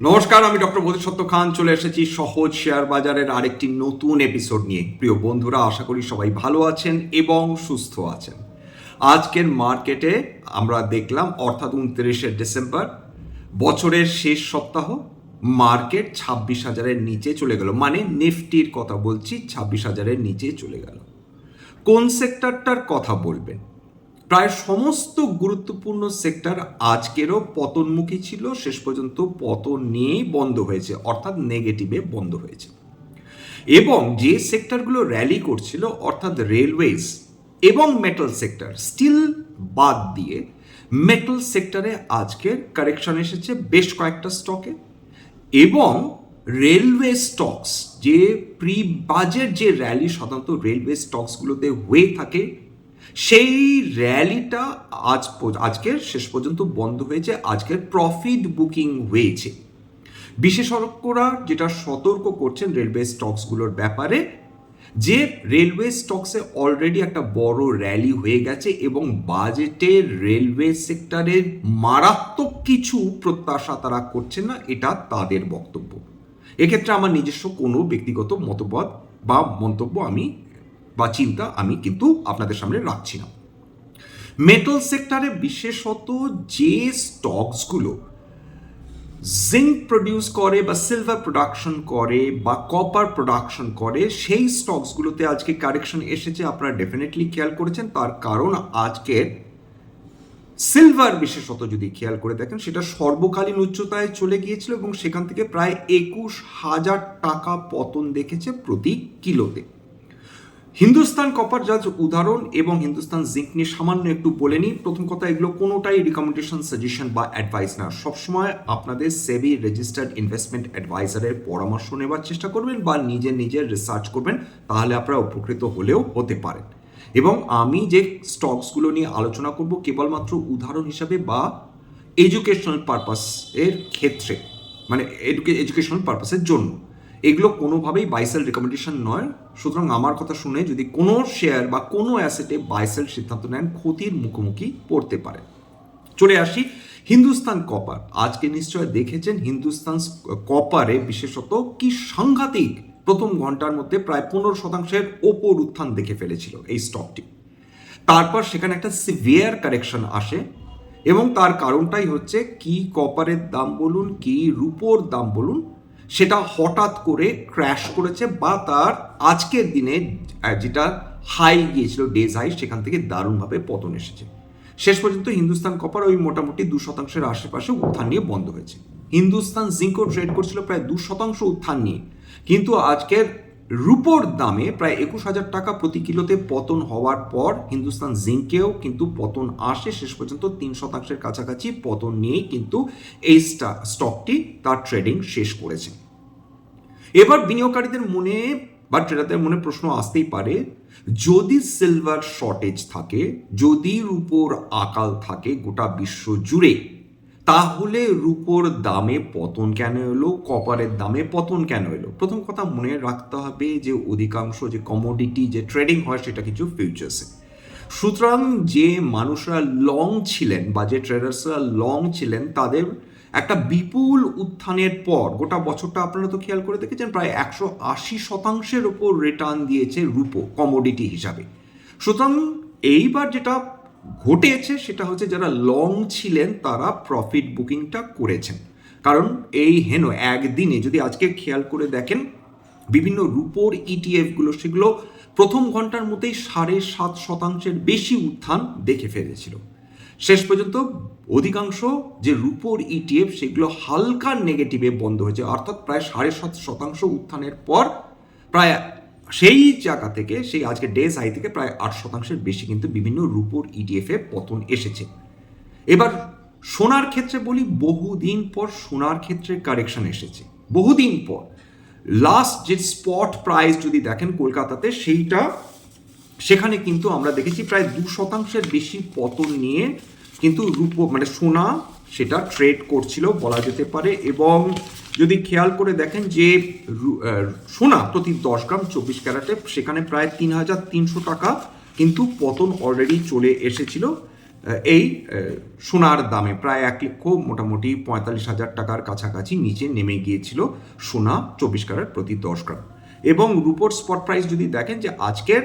নমস্কার, আমি ডক্টর বোধিসত্ত্ব খান। চলে এসেছি সহজ শেয়ার বাজারের আরেকটি নতুন এপিসোড নিয়ে। প্রিয় বন্ধুরা, আশা করি সবাই ভালো আছেন এবং সুস্থ আছেন। আজকের মার্কেটে আমরা দেখলাম অর্থাৎ উনত্রিশে ডিসেম্বর, বছরের শেষ সপ্তাহ মার্কেট ছাব্বিশ হাজারের নিচে চলে গেল। মানে নিফটির কথা বলছি, ছাব্বিশ হাজারের নিচে চলে গেল। কোন সেক্টরটার কথা বলবেন? প্রায় সমস্ত গুরুত্বপূর্ণ সেক্টর আজকেরও পতনমুখী ছিল, শেষ পর্যন্ত পতন নিয়েই বন্ধ হয়েছে, অর্থাৎ নেগেটিভে বন্ধ হয়েছে। এবং যে সেক্টরগুলো র্যালি করছিল, অর্থাৎ রেলওয়েজ এবং মেটাল সেক্টর স্টিল বাদ দিয়ে মেটাল সেক্টরে আজকের কারেকশন এসেছে বেশ কয়েকটা স্টকে এবং রেলওয়ে স্টকস যে প্রি বাজেট যে র্যালি সাধারণত রেলওয়ে স্টকসগুলোতে হয়ে থাকে সেই র্যালিটা আজ আজকের শেষ পর্যন্ত বন্ধ হয়েছে, আজকের প্রফিট বুকিং হয়েছে। বিশেষজ্ঞরা যেটা সতর্ক করছেন রেলওয়ে স্টকসগুলোর ব্যাপারে, যে রেলওয়ে স্টকসে অলরেডি একটা বড় র্যালি হয়ে গেছে এবং বাজেটে রেলওয়ে সেক্টরের মারাত্মক কিছু প্রত্যাশা তারা করছেন না, এটা তাদের বক্তব্য। এক্ষেত্রে আমার নিজস্ব কোনো ব্যক্তিগত মতবাদ বা মন্তব্য আমি বা চিন্তা আমি কিন্তু আপনাদের সামনে রাখছি না। মেটাল সেক্টরে বিশেষত যে স্টকসগুলো জিঙ্ক প্রডিউস করে বা সিলভার প্রোডাকশন করে বা কপার প্রোডাকশন করে, সেই স্টকসগুলোতে আজকে কারেকশন এসেছে আপনারা ডেফিনেটলি খেয়াল করেছেন। তার কারণ আজকের সিলভার বিশেষত যদি খেয়াল করে দেখেন, সেটা সর্বকালীন উচ্চতায় চলে গিয়েছিল এবং সেখান থেকে প্রায় একুশ হাজার টাকা পতন দেখেছে প্রতি কিলোতে। হিন্দুস্তান কপার জাজ উদাহরণ এবং হিন্দুস্তান জিঙ্ক নিয়ে সামান্য একটু বলে নিই। প্রথম কথা, এগুলো কোনোটাই রিকমেন্ডেশন সাজেশন বা অ্যাডভাইস না। সবসময় আপনাদের সেবি রেজিস্টার্ড ইনভেস্টমেন্ট অ্যাডভাইজারের পরামর্শ নেওয়ার চেষ্টা করবেন বা নিজের নিজের রিসার্চ করবেন, তাহলে আপনারা উপকৃত হলেও হতে পারেন। এবং আমি যে স্টকসগুলো নিয়ে আলোচনা করব, কেবলমাত্র উদাহরণ হিসাবে বা এডুকেশনাল পারপাস এর ক্ষেত্রে মানে এডুকেশনাল পারপাসের জন্য। এগুলো কোনোভাবেই বাইসেল রেকমেন্ডেশন নয়। সুতরাং আমার কথা শুনে যদি কোনো শেয়ার বা কোনো অ্যাসেটে বাইসেল সিদ্ধান্ত নেন, ক্ষতির মুখোমুখি পড়তে পারে। চলে আসি হিন্দুস্তান কপার আজকে নিশ্চয় দেখেছেন হিন্দুস্তান কপারে বিশেষত কি সাংঘাতিক প্রথম ঘণ্টার মধ্যে প্রায় পনেরো শতাংশের ওপর উত্থান দেখে ফেলেছিল এই স্টকটি তারপর সেখানে একটা সিভিয়ার কারেকশন আসে এবং তার কারণটাই হচ্ছে কি কপারের দাম বলুন, কি রুপোর দাম বলুন সেটা হঠাৎ করে ক্র্যাশ করেছে বা তার আজকের দিনে যেটা হাই গিয়েছিল ডেজ হাই সেখান থেকে দারুণভাবে পতন এসেছে। শেষ পর্যন্ত হিন্দুস্তান কপার ওই মোটামুটি দু শতাংশের আশেপাশে উত্থান নিয়ে বন্ধ হয়েছে। হিন্দুস্তান জিঙ্কও ট্রেড করছিল প্রায় দু শতাংশ উত্থান নিয়ে। কিন্তু আজকের রুপোর দামে প্রায় একুশ হাজার টাকা প্রতি কিলোতে পতন হওয়ার পর হিন্দুস্তান জিঙ্কেও কিন্তু পতন আসে। শেষ পর্যন্ত তিন শতাংশের কাছাকাছি পতন নিয়েই কিন্তু এই স্টা- স্টকটি তার ট্রেডিং শেষ করেছে। এবার বিনিয়োগকারীদের মনে বা ট্রেডারদের মনে প্রশ্ন আসতেই পারে, যদি সিলভার শর্টেজ থাকে, যদি রুপোর আকাল থাকে গোটা বিশ্ব জুড়ে তাহলে রুপোর দামে পতন কেন এলো? কপারের দামে পতন কেন এলো? প্রথম কথা মনে রাখতে হবে যে অধিকাংশ যে কমোডিটি যে ট্রেডিং হয় সেটা কিছু ফিউচার্সে সুতরাং যে মানুষরা লং ছিলেন বা যে ট্রেডার্সরা লং ছিলেন, তাদের একটা বিপুল উত্থানের পর গোটা বছরটা আপনারা তো খেয়াল করে দেখেছেন, প্রায় একশো আশি শতাংশের ওপর রিটার্ন দিয়েছে রুপো কমোডিটি হিসাবে। সুতরাং এইবার যেটা ঘটেছে সেটা হচ্ছে যারা লং ছিলেন তারা প্রফিট বুকিংটা করেছেন। কারণ এই হেন, একদিনে যদি আজকে খেয়াল করে দেখেন, বিভিন্ন রুপোর ইটিএফগুলো সেগুলো প্রথম ঘণ্টার মধ্যেই সাড়ে সাত শতাংশের বেশি উত্থান দেখে ফেলেছিল। শেষ পর্যন্ত অধিকাংশ যে রুপোর ইটিএফ সেগুলো হালকা নেগেটিভে বন্ধ হয়েছে। অর্থাৎ প্রায় সাড়ে সাত শতাংশ উত্থানের পর প্রায় সেই জায়গা থেকে, সেই আজকে ডেজ হাই থেকে প্রায় আট শতাংশের বেশি কিন্তু বিভিন্ন রুপোর ইটিএফে পতন এসেছে। এবার সোনার ক্ষেত্রে বলি, বহুদিন পর সোনার ক্ষেত্রে কারেকশন এসেছে। বহুদিন পর। লাস্ট যে স্পট প্রাইস যদি দেখেন কলকাতাতে, সেইটা সেখানে কিন্তু আমরা দেখেছি প্রায় দু শতাংশের বেশি পতন নিয়ে কিন্তু রূপো মানে সোনা সেটা ট্রেড করছিল বলা যেতে পারে এবং যদি খেয়াল করে দেখেন যে সোনা প্রতি দশ গ্রাম চব্বিশ ক্যারাটে, সেখানে প্রায় তিন হাজার তিনশো টাকা কিন্তু পতন অলরেডি চলে এসেছিল এই সোনার দামে। প্রায় এক লক্ষ মোটামুটি পঁয়তাল্লিশ হাজার টাকার কাছাকাছি নিচে নেমে গিয়েছিল সোনা চব্বিশ ক্যারেট প্রতি দশ গ্রাম। এবং রুপোর স্পট প্রাইস যদি দেখেন যে আজকের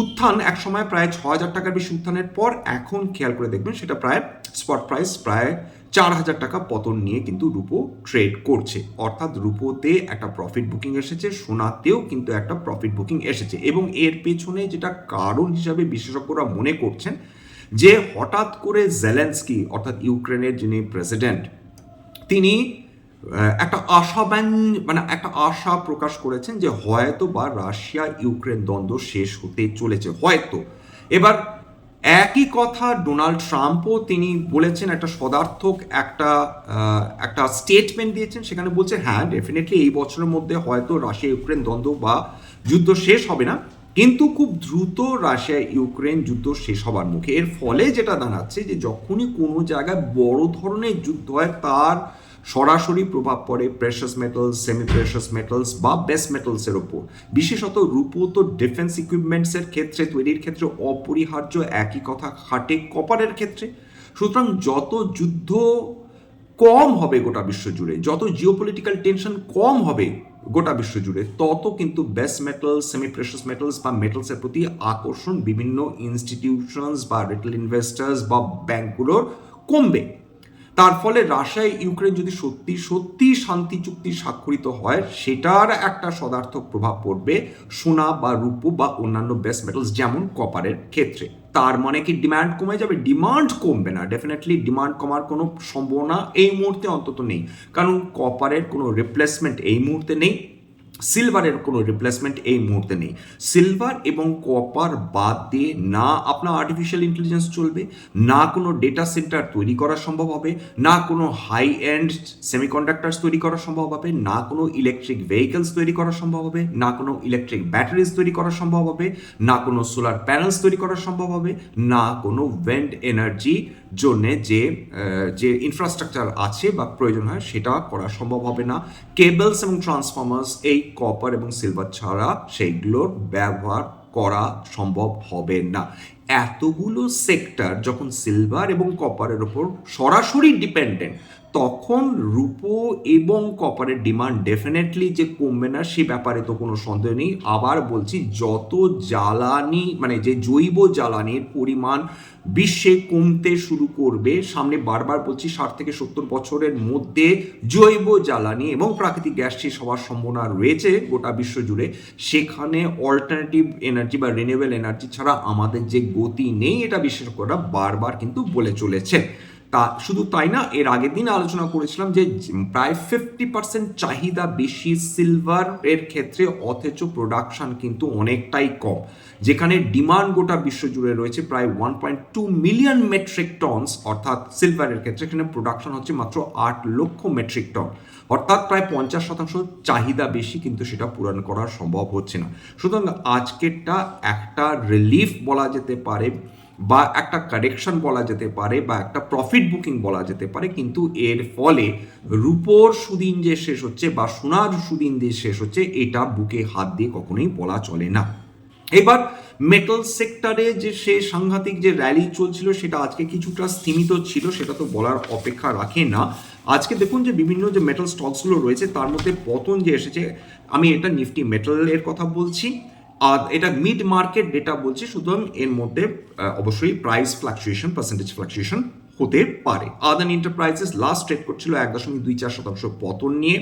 উত্থান এক সময় প্রায় ছ হাজার টাকার বেশি উত্থানের পর, এখন খেয়াল করে দেখবেন সেটা প্রায় স্পট প্রাইস প্রায় চার হাজার টাকা পতন নিয়ে কিন্তু রুপো ট্রেড করছে। অর্থাৎ রুপোতে একটা প্রফিট বুকিং এসেছে, সোনাতেও কিন্তু একটা প্রফিট বুকিং এসেছে। এবং এর পেছনে যেটা কারণ হিসাবে বিশেষজ্ঞরা মনে করছেন, যে হঠাৎ করে জেলেন্সকি অর্থাৎ ইউক্রেনের যিনি প্রেসিডেন্ট তিনি একটা আশাবান মানে একটা আশা প্রকাশ করেছেন যে হয়তো বা রাশিয়া ইউক্রেন দ্বন্দ্ব শেষ হতে চলেছে। হয়তো। এবার একই কথা ডোনাল্ড ট্রাম্পও তিনি বলেছেন, একটা সদার্থক, একটা একটা স্টেটমেন্ট দিয়েছেন। সেখানে বলছেন হ্যাঁ ডেফিনেটলি এই বছরের মধ্যে হয়তো রাশিয়া ইউক্রেন দ্বন্দ্ব বা যুদ্ধ শেষ হবে না। কিন্তু খুব দ্রুত রাশিয়া ইউক্রেন যুদ্ধ শেষ হবার মুখে। এর ফলে যেটা দাঁড়াচ্ছে যে যখনই কোনো জায়গায় বড় ধরনের যুদ্ধ হয়, তার সরাসরি প্রভাব পড়ে precious metals semi precious metals বা বেস মেটালসের ওপর। বিশেষত রূপো তো ডিফেন্স ইকুইপমেন্টসের ক্ষেত্রে, তৈরির ক্ষেত্রে অপরিহার্য, একই কথা, খাটে কপারের ক্ষেত্রে। সুতরাং যত যুদ্ধ কম হবে গোটা বিশ্ব জুড়ে, যত জিওপলিটিক্যাল টেনশন কম হবে গোটা বিশ্ব জুড়ে, তত কিন্তু base metals semi precious metals বা মেটালসের প্রতি আকর্ষণ বিভিন্ন ইনস্টিটিউশনস বা রিটেল ইনভেস্টার্স বা ব্যাংকগুলোর কমবে। তার ফলে রাশিয়া ইউক্রেন যদি সত্যি সত্যি শান্তি চুক্তি স্বাক্ষরিত হয়, সেটার একটা সদার্থক প্রভাব পড়বে সোনা বা রূপো বা অন্যান্য বেস মেটালস যেমন কপারের ক্ষেত্রে। তার মানে কি ডিমান্ড কমে যাবে? ডিমান্ড কমবে না। ডেফিনেটলি ডিমান্ড কমার কোনো সম্ভাবনা এই মুহূর্তে অন্তত নেই। কারণ কপারের কোনো রিপ্লেসমেন্ট এই মুহূর্তে নেই। সিলভারের কোনো রিপ্লেসমেন্ট এই মুহূর্তে নেই। সিলভার এবং কপার বাদ দিয়ে না আপনার আর্টিফিশিয়াল ইন্টেলিজেন্স চলবে, না কোনো ডেটা সেন্টার তৈরি করা সম্ভব হবে, না কোনো হাই এন্ড সেমিকন্ডাক্টার্স তৈরি করা সম্ভব হবে, না কোনো ইলেকট্রিক ভেহিকলস তৈরি করা সম্ভব হবে, না কোনো ইলেকট্রিক ব্যাটারিজ তৈরি করা সম্ভব হবে, না কোনো সোলার প্যানেলস তৈরি করা সম্ভব হবে, না কোনো ওয়েন্ড এনার্জি জন্যে যে যে ইনফ্রাস্ট্রাকচার আছে বা প্রয়োজন হয় সেটা করা সম্ভব হবে না। কেবলস এবং ট্রান্সফর্মার্স এই কপার এবং সিলভার ছাড়া সেইগুলোর ব্যবহার করা সম্ভব হবে না। এতগুলো সেক্টর যখন সিলভার এবং কপারের ওপর সরাসরি ডিপেন্ডেন্ট তখন রূপো এবং কপারের ডিমান্ড ডেফিনেটলি যে কমবে না, সে ব্যাপারে তো কোনো সন্দেহ নেই। আবার বলছি, যত জ্বালানি মানে যে জৈব জ্বালানির পরিমাণ বিশ্বে কমতে শুরু করবে, সামনে বারবার বলছি, ষাট থেকে সত্তর বছরের মধ্যে জৈব জ্বালানি এবং প্রাকৃতিক গ্যাস শেষ হওয়ার সম্ভাবনা রয়েছে গোটা বিশ্ব জুড়ে। সেখানে অল্টারনেটিভ এনার্জি বা রিনিউয়েবল এনার্জি ছাড়া আমাদের যে গতি নেই, এটা বিশেষজ্ঞরা বারবার কিন্তু বলে চলেছে। তা শুধু তাই না, এর আগের দিন আলোচনা করেছিলাম যে প্রায় ফিফটি পার্সেন্ট চাহিদা বেশি সিলভার এর ক্ষেত্রে, অথচ প্রোডাকশন কিন্তু অনেকটাই কম। যেখানে ডিমান্ড গোটা বিশ্ব জুড়ে রয়েছে প্রায় one point two million metric tons অর্থাৎ সিলভারের ক্ষেত্রে, এখানে প্রোডাকশন হচ্ছে মাত্র আট লক্ষ মেট্রিক টন অর্থাৎ প্রায় পঞ্চাশ শতাংশ চাহিদা বেশি কিন্তু সেটা পূরণ করা সম্ভব হচ্ছে না। সুতরাং আজকেরটা একটা রিলিফ বলা যেতে পারে। বা একটা কারেকশন বলা যেতে পারে বা একটা প্রফিট বুকিং বলা যেতে পারে, কিন্তু এর ফলে রুপোর সুদিন যে শেষ হচ্ছে বা সোনার সুদিন যে শেষ হচ্ছে, এটা বুকে হাত দিয়ে কখনোই বলা চলে না। এবার মেটাল সেক্টরে যে সে সাংঘাতিক যে র্যালি চলছিল, সেটা আজকে কিছুটা স্থিমিত ছিল, সেটা তো বলার অপেক্ষা রাখে না। আজকে দেখুন যে বিভিন্ন যে মেটাল স্টকসগুলো রয়েছে, তার মধ্যে পতন যে এসেছে, আমি এটা নিফটি মেটালের কথা বলছি। আর এটা মিড মার্কেট ডেটা বলছি, সুতরাং এর মধ্যে অবশ্যই প্রাইস ফ্লাকচুয়েশন পার্সেন্টেজ ফ্লাকচুয়েশন হতে পারে। আদান এন্টারপ্রাইজেস লাস্ট ট্রেড করছিল এক দশমিক দুই চার শতাংশ পতন নিয়ে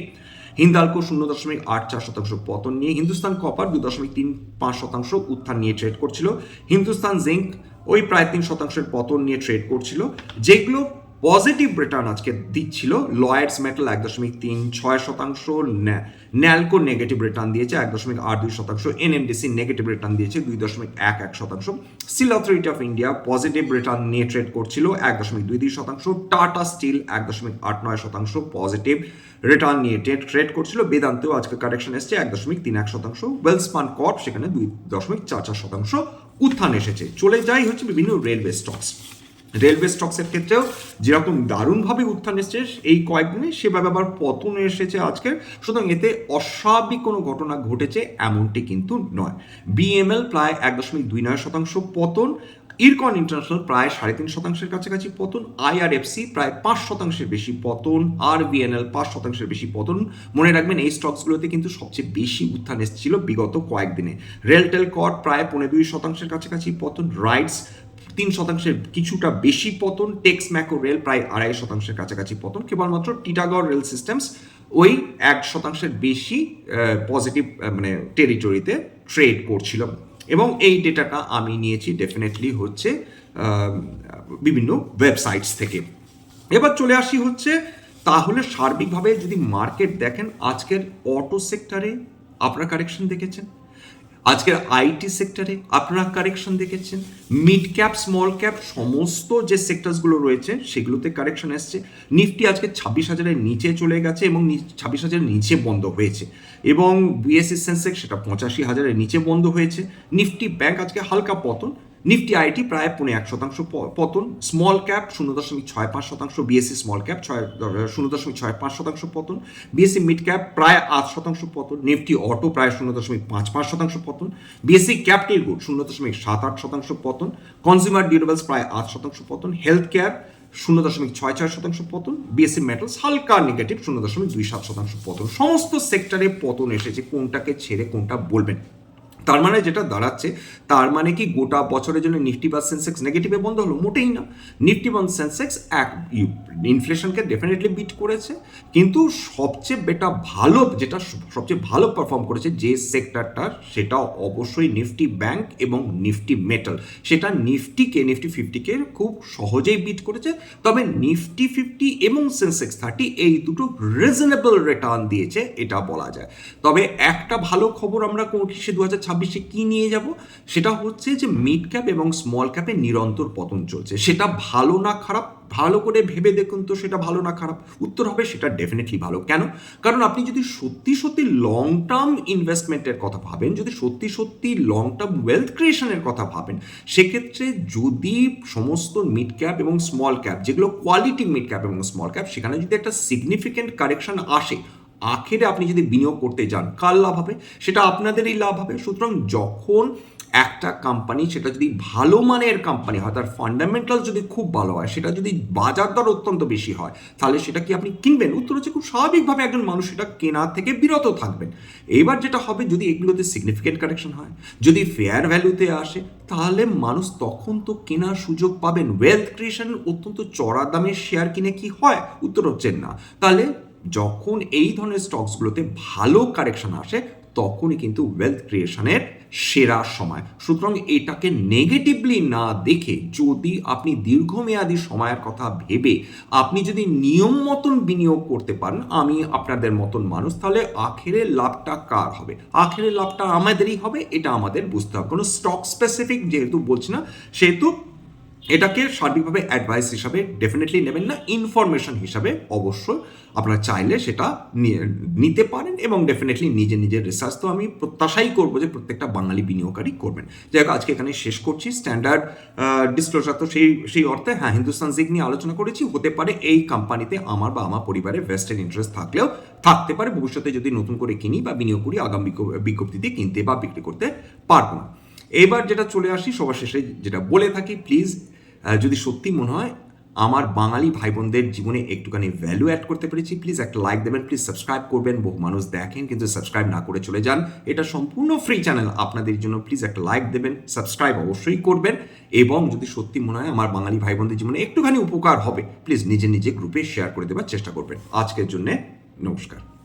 হিন্দালকো শূন্য দশমিক আট চার শতাংশ পতন নিয়ে হিন্দুস্তান কপার দুই দশমিক তিন পাঁচ শতাংশ উত্থান নিয়ে ট্রেড করছিল। হিন্দুস্তান জিঙ্ক ওই প্রায় তিন শতাংশের পতন নিয়ে ট্রেড করছিল। যেগুলো পজিটিভ রিটার্ন আজকে দিচ্ছিল। লয়েডস মেটাল এক দশমিক তিন ছয় শতাংশ ন্যা- ন্যালকো নেগেটিভ রিটার্ন দিয়েছে এক দশমিক আট দুই শতাংশ এনএমডিসি নেগেটিভ রিটার্ন দিয়েছে দুই দশমিক এক এক শতাংশ। Steel Authority of India positive return নিয়ে ট্রেড করছিল এক দশমিক দুই দুই শতাংশ। টাটা স্টিল এক দশমিক আট নয় শতাংশ পজিটিভ রিটার্ন নিয়ে ট্রেড ট্রেড করছিল। বেদান্তেও আজকে কারেকশন এসছে এক দশমিক তিন এক শতাংশ। ওয়েলসপান কর্প সেখানে দুই দশমিক চার চার শতাংশ উত্থান এসেছে। চলে যাই হচ্ছে বিভিন্ন রেলওয়ে স্টকস রেলওয়ে স্টকসের ক্ষেত্রেও যেরকম দারুণভাবে উত্থান এসেছে, এই কয়েকদিনে সেভাবে আবার পতন এসেছে আজকে। সুতরাং এতে অস্বাভাবিক কোনো ঘটনা ঘটেছে এমনটি কিন্তু নয়। বিএমএল প্রায় এক দশমিক দুই নয় শতাংশ পতন ইরকন ইন্টারন্যাশনাল প্রায় সাড়ে তিন শতাংশের কাছাকাছি পতন আইআরএফসি প্রায় পাঁচ শতাংশের বেশি পতন, আর বিএনএল পাঁচ শতাংশের বেশি পতন। মনে রাখবেন, এই স্টকসগুলোতে কিন্তু সবচেয়ে বেশি উত্থান এসেছিল বিগত কয়েকদিনে। রেলটেল কর প্রায় পনেরো দুই শতাংশের কাছাকাছি পতন রাইটস তিন শতাংশের কিছুটা বেশি পতন টেক্স ম্যাকো রেল প্রায় আড়াই শতাংশের কাছাকাছি পতন, কেবলমাত্র টিটাগড় রেল সিস্টেমস ওই এক শতাংশের বেশি পজিটিভ মানে টেরিটরিতে ট্রেড করছিল। এবং এই ডেটাটা আমি নিয়েছি ডেফিনেটলি হচ্ছে বিভিন্ন ওয়েবসাইটস থেকে। এবার চলে আসি হচ্ছে, তাহলে সার্বিকভাবে যদি মার্কেট দেখেন, আজকের অটো সেক্টরে আপনারা কারেকশন দেখেছেন? আজকের আইটি সেক্টরে আপনারা কারেকশন দেখেছেন মিড ক্যাপ স্মল ক্যাপ সমস্ত যে সেক্টরসগুলো রয়েছে সেগুলোতে কারেকশন এসছে। নিফটি আজকে ছাব্বিশ হাজারের নিচে চলে গেছে এবং ছাব্বিশ হাজারের নিচে বন্ধ হয়েছে এবং বিএসসি সেন্সেক্স সেটা পঁচাশি হাজারের নিচে বন্ধ হয়েছে। নিফটি ব্যাংক আজকে হালকা পতন নিফটি আইটি প্রায় পৌনে এক শতাংশ পতন স্মল ক্যাপ শূন্য দশমিক ছয় পাঁচ শতাংশ বিএসসি স্মল ক্যাপ ছয়, শূন্য দশমিক ছয় পাঁচ শতাংশ পতন বিএসসি মিড ক্যাপ প্রায় আট শতাংশ পতন, নিফটি অটো প্রায় শূন্য দশমিক পাঁচ পাঁচ শতাংশ পতন বিএসসি ক্যাপিটাল গুড শূন্য দশমিক সাত আট শতাংশ পতন কনজিউমার ডিউরেবলস প্রায় আট শতাংশ পতন হেলথ কেয়ার শূন্য দশমিক ছয় ছয় শতাংশ পতন বিএসসি মেটালস হালকা নেগেটিভ শূন্য দশমিক দুই সাত শতাংশ পতন। সমস্ত সেক্টরে পতন এসেছে, কোনটাকে ছেড়ে কোনটা বলবেন? তার মানে যেটা দাঁড়াচ্ছে, তার মানে কি গোটা বছরের জন্য নিফটি বা সেন্সেক্স নেগেটিভে বন্ধ হলো? মোটেই না। নিফটি বা সেন্সেক্স এক ইনফ্লেশনকে ডেফিনেটলি বিট করেছে। কিন্তু সবচেয়ে বেটা ভালো, যেটা সবচেয়ে ভালো পারফর্ম করেছে যে সেক্টরটা সেটা অবশ্যই নিফটি ব্যাংক এবং নিফটি মেটাল সেটা নিফটিকে নিফটি ফিফটিকে খুব সহজেই বিট করেছে। তবে নিফটি ফিফটি এবং সেন্সেক্স থার্টি এই দুটো রিজনেবল রিটার্ন দিয়েছে, এটা বলা যায়। তবে একটা ভালো খবর আমরা পঁচিশে দু হাজার ছাব্বিশে কী নিয়ে যাব? সেটা হচ্ছে যে মিড ক্যাপ এবং স্মল ক্যাপে নিরন্তর পতন চলছে। সেটা ভালো না খারাপ? ভালো করে ভেবে দেখুন তো সেটা ভালো না খারাপ? উত্তর হবে সেটা ডেফিনেটলি ভালো। কেন? কারণ আপনি যদি সত্যি সত্যি লং টার্ম ইনভেস্টমেন্টের কথা ভাবেন, যদি সত্যি সত্যি লং টার্ম ওয়েলথ ক্রিয়েশনের কথা ভাবেন, সেক্ষেত্রে যদি সমস্ত মিড ক্যাপ এবং স্মল ক্যাপ যেগুলো কোয়ালিটি মিড ক্যাপ এবং স্মল ক্যাপ সেখানে যদি একটা সিগনিফিকেন্ট কারেকশন আসে আখেরে আপনি যদি বিনিয়োগ করতে যান, কার লাভ হবে? সেটা আপনাদেরই লাভ হবে। সুতরাং যখন একটা কোম্পানি সেটা যদি ভালো মানের কোম্পানি হয়, তার ফান্ডামেন্টাল যদি খুব ভালো হয়, সেটা যদি বাজার দর অত্যন্ত বেশি হয়, তাহলে সেটা কি আপনি কিনবেন? উত্তর হচ্ছে খুব স্বাভাবিকভাবে একজন মানুষ সেটা কেনা থেকে বিরত থাকবেন। এবার যেটা হবে, যদি এগুলোতে সিগনিফিকেন্ট কারেকশন হয়, যদি ফেয়ার ভ্যালুতে আসে, তাহলে মানুষ তখন তো কেনার সুযোগ পাবেন। ওয়েলথ ক্রিয়েশন অত্যন্ত চড়া দামের শেয়ার কিনে কি হয়? উত্তর হচ্ছে না। তাহলে যখন এই ধরনের স্টকসগুলোতে ভালো কারেকশন আসে, তখনই কিন্তু ওয়েলথ ক্রিয়েশনের সেরা সময়। সুতরাং এটাকে নেগেটিভলি না দেখে যদি আপনি দীর্ঘমেয়াদী সময়ের কথা ভেবে আপনি যদি নিয়ম মতন বিনিয়োগ করতে পারেন, আমি আপনাদের মতন মানুষ, তাহলে আখেরে লাভটা কার হবে? আখেরে লাভটা আমাদেরই হবে, এটা আমাদের বুঝতে হবে। কোনো স্টক স্পেসিফিক যেহেতু বলছি না, সেহেতু এটাকে সার্বিকভাবে অ্যাডভাইস হিসাবে ডেফিনেটলি নেবেন না ইনফরমেশন হিসাবে অবশ্যই আপনারা চাইলে সেটা নিতে পারেন এবং ডেফিনেটলি নিজে নিজের রিসার্চ তো আমি প্রত্যাশাই করব যে প্রত্যেকটা বাঙালি বিনিয়োগকারী করবেন। যাই হোক, আজকে এখানে শেষ করছি। স্ট্যান্ডার্ড ডিসক্লোজার তো সেই সেই অর্থে হ্যাঁ হিন্দুস্তান জিগ নিয়ে আলোচনা করেছি। হতে পারে এই কোম্পানিতে আমার বা আমার পরিবারের ভেস্টেড ইন্টারেস্ট থাকলেও থাকতে পারে। ভবিষ্যতে যদি নতুন করে কিনি বা বিনিয়োগ করি, আগাম বিজ্ঞ- বিজ্ঞপ্তিতে কিনতে বা বিক্রি করতে পারব না। এবার যেটা চলে আসি, সবার শেষে যেটা বলে থাকি প্লিজ যদি সত্যি মনে হয়, আমার বাঙালি ভাই বোনদের জীবনে একটুখানি ভ্যালু অ্যাড করতে পেরেছি। প্লিজ একটা লাইক দেবেন প্লিজ সাবস্ক্রাইব করবেন। বহু মানুষ দেখেন, কিন্তু সাবস্ক্রাইব না করে চলে যান। এটা সম্পূর্ণ ফ্রি চ্যানেল আপনাদের জন্য। প্লিজ একটা লাইক দেবেন সাবস্ক্রাইব অবশ্যই করবেন। এবং যদি সত্যি মনে হয়, আমার বাঙালি ভাই বোনদের জীবনে একটুখানি উপকার হবে প্লিজ নিজে নিজে গ্রুপে শেয়ার করে দেওয়ার চেষ্টা করবেন। আজকের জন্য নমস্কার।